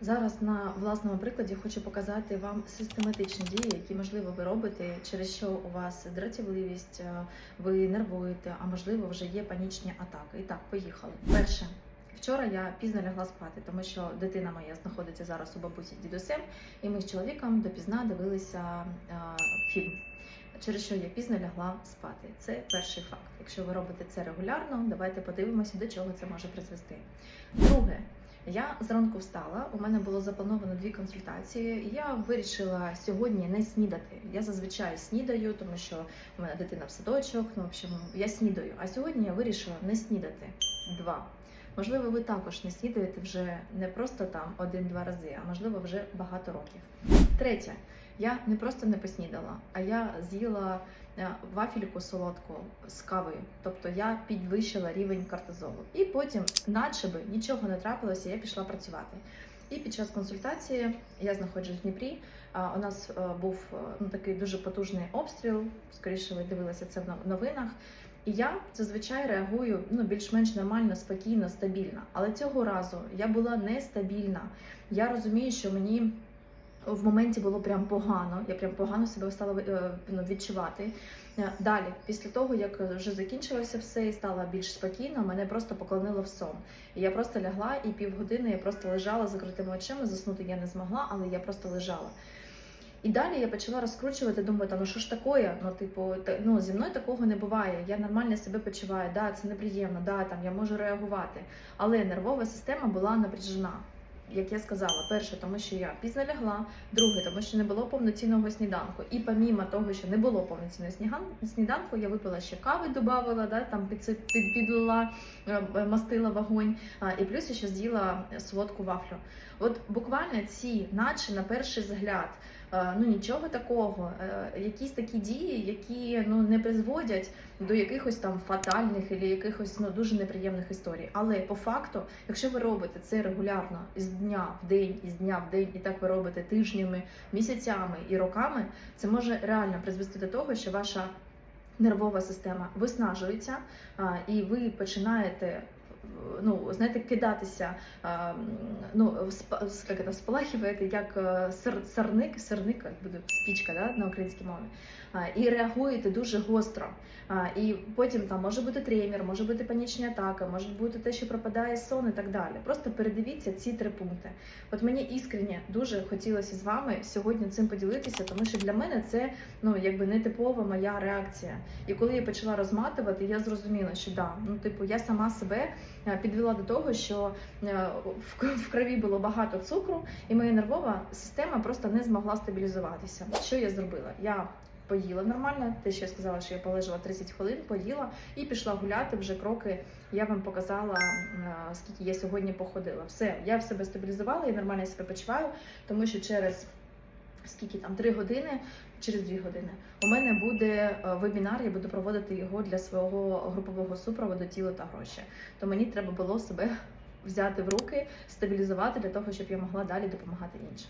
Зараз на власному прикладі хочу показати вам систематичні дії, які можливо ви робите, через що у вас дратівливість, е, ви нервуєте, а можливо вже є панічні атаки. І так, поїхали. Перше. Вчора я пізно лягла спати, тому що дитина моя знаходиться зараз у бабусі дідусем, і ми з чоловіком допізна дивилися е, фільм. Через що я пізно лягла спати. Це перший факт. Якщо ви робите це регулярно, давайте подивимося, до чого це може призвести. Друге, я зранку встала. У мене було заплановано дві консультації. Я вирішила сьогодні не снідати. Я зазвичай снідаю, тому що у мене дитина в садочок. Ну, в общем, я снідаю. А сьогодні я вирішила не снідати. Два. Можливо, ви також не снідаєте вже не просто там один-два рази, а можливо вже багато років. Третє, я не просто не поснідала, а я з'їла е, вафельку солодку з кавою. Тобто я підвищила рівень кортизолу. І потім, наче би нічого не трапилося, я пішла працювати. І під час консультації я знаходжусь в Дніпрі. У нас е, був е, ну, такий дуже потужний обстріл. Скоріше ви дивилися це в нов- новинах. І я зазвичай реагую ну більш-менш нормально, спокійно, стабільно. Але цього разу я була нестабільна. Я розумію, що мені в моменті було прям погано. Я прям погано себе стала е, ну, відчувати. Е, Далі, після того, як вже закінчилося все і стало більш спокійно, мене просто поклонило в сон. І я просто лягла і півгодини я просто лежала закритими очима. Заснути я не змогла, але я просто лежала. І далі я почала розкручувати, думаю, та ну що ж таке? Ну, типу, та, ну зі мною такого не буває. Я нормально себе почуваю, да, це неприємно, да, там я можу реагувати. Але нервова система була напряжена. Як я сказала, перше, тому що я пізно лягла, друге, тому що не було повноцінного сніданку. І помімо того, що не було повноцінного сніданку, я випила ще кави, додавала, да, там підси- під, підлила, е, е, мастила вогонь, і плюс я ще з'їла солодку вафлю. От буквально ці, наче на перший взгляд, ну нічого такого, е, якісь такі дії, які ну не призводять до якихось там фатальних або якихось ну дуже неприємних історій. Але по факту, якщо ви робите це регулярно із дня в день, із дня в день, і так ви робите тижнями, місяцями і роками, це може реально призвести до того, що ваша нервова система виснажується, і ви починаєте. Ну, знаєте, кидатися, ну, як це, спалахиваєте, як е, сир, сирник, сирник, як буде спічка да, на українській мові, і реагуєте дуже гостро. І потім там може бути тремір, може бути панічні атаки, може бути те, що пропадає сон і так далі. Просто передивіться ці три пункти. От мені іскренне дуже хотілося з вами сьогодні цим поділитися, тому що для мене це ну якби не типова моя реакція. І коли я почала розматувати, я зрозуміла, що да, ну типу, я сама себе підвела до того, що е, в крові було багато цукру, і моя нервова система просто не змогла стабілізуватися. Що я зробила? Я поїла нормально, те, що я сказала, що я полежала 30 хвилин, поїла і пішла гуляти вже кроки. Я вам показала, е, скільки я сьогодні походила. Все, я в себе стабілізувала, я нормально себе почуваю, тому що через скільки там 3 години, через 2 години у мене буде е, вебінар, я буду проводити його для свого групового супроводу тіло та гроші. То мені треба було себе взяти в руки, стабілізувати для того, щоб я могла далі допомагати іншим.